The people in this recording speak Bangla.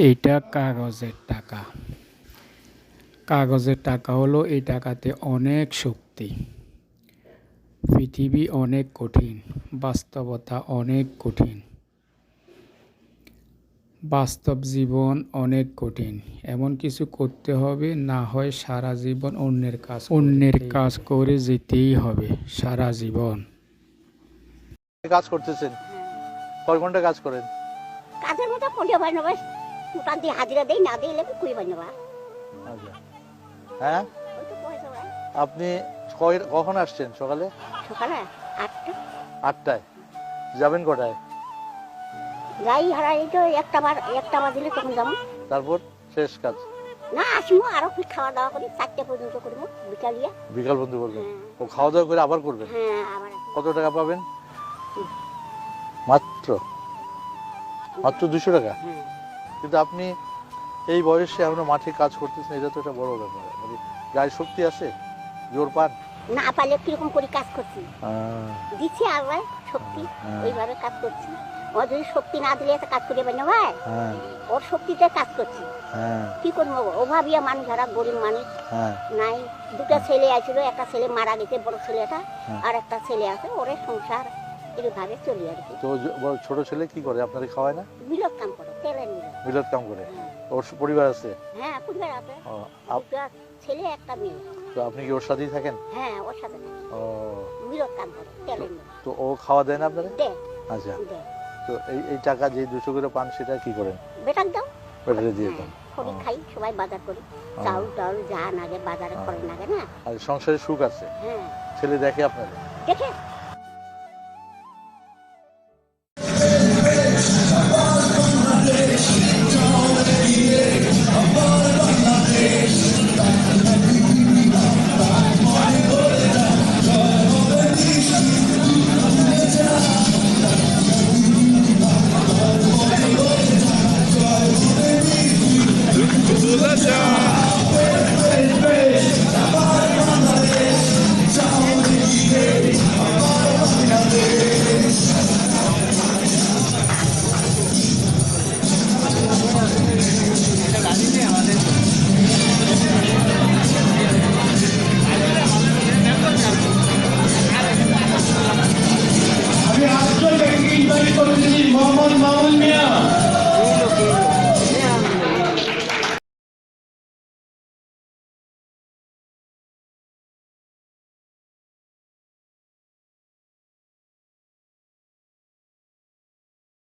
এইটা কাগজের টাকা। কাগজের টাকা হলো এই টাকাতে অনেক শক্তি। পৃথিবী অনেক কঠিন বাস্তবতা অনেক কঠিন। বাস্তব জীবন অনেক কঠিন এমন কিছু করতে হবে না হয় সারা জীবন অন্যের কাজ অন্যের কাজ করে যেতেই হবে সারা জীবন। কাজ করতেছেন? কয় ঘণ্টা কাজ করেন? কাজের মতো পড়িয়ে পাই না বেশ মোটা দিয়ে হাজিরা দেই না দিলে না আচ্ছা হ্যাঁ। আপনি কখন আসছেন সকালে? সকালে আটটা। আটটায়। যাবেন কটায়? যাই হারাই তো একটা বার একটা বাজিলে তখন যাব। তারপর শেষ কাজ? না আসব আরও কি খাওয়া দাওয়া করি চারটে পর্যন্ত করব বিকালিয়া বিকাল বন্ধু করবেন? হ্যাঁ। ও খাওয়া দাওয়া করে আবার করবেন? হ্যাঁ আবার কত টাকা পাবেন? মাত্র? মাত্র দুশো টাকা? হ্যাঁ। কিন্তু আপনি এই বয়সে এখনও মাঠে কাজ করতেছেন এটা তো একটা বড় ব্যাপার। মানে গায়ে শক্তি আছে? জোর পান? না পারলে কীরকম করে কাজ করছি? দিচ্ছি আবার শক্তি হ্যাঁ। ওইভাবে কাজ করছি। ও যদি শক্তি না দিলে কাজ পাই না ভাই? হ্যাঁ। ওর শক্তিতে কাজ করছি। হ্যাঁ। কি করব? ও ভাবিয়া মানুষ যারা গরিব মানুষ হ্যাঁ। নাই। দুটো ছেলে আছিল একটা ছেলে মারা গেছে বড় ছেলেটা হ্যাঁ। আর একটা ছেলে আছে ওরে সংসার চলি আর কি। তো ছোট ছেলে কি করে? আপনারে খাওয়ায় না? মিলত কাম করে তেলের মিলত মিলত কাম করে? ওর পরিবার আছে? হ্যাঁ পরিবার আছে। ছেলে একটা মেয়ে। তো আপনি কি ওর সাথেই থাকেন? হ্যাঁ ওর সাথে। ও। মিলত কাম করে তেলের তো ও খাওয়া দেয় না আপনারে? আচ্ছা। তো এই এই টাকা যে দুশো করে পান সেটা কি করেন? বেটাক দাও। দিয়ে হ্যাঁ, খড়ি খাই সবাই বাজার করি। চাউল টাউল যা নাগে বাজারে। করে নাগে না আর সংসারে সুখ আছে? হ্যাঁ। ছেলে দেখে আপনাদের দেখে।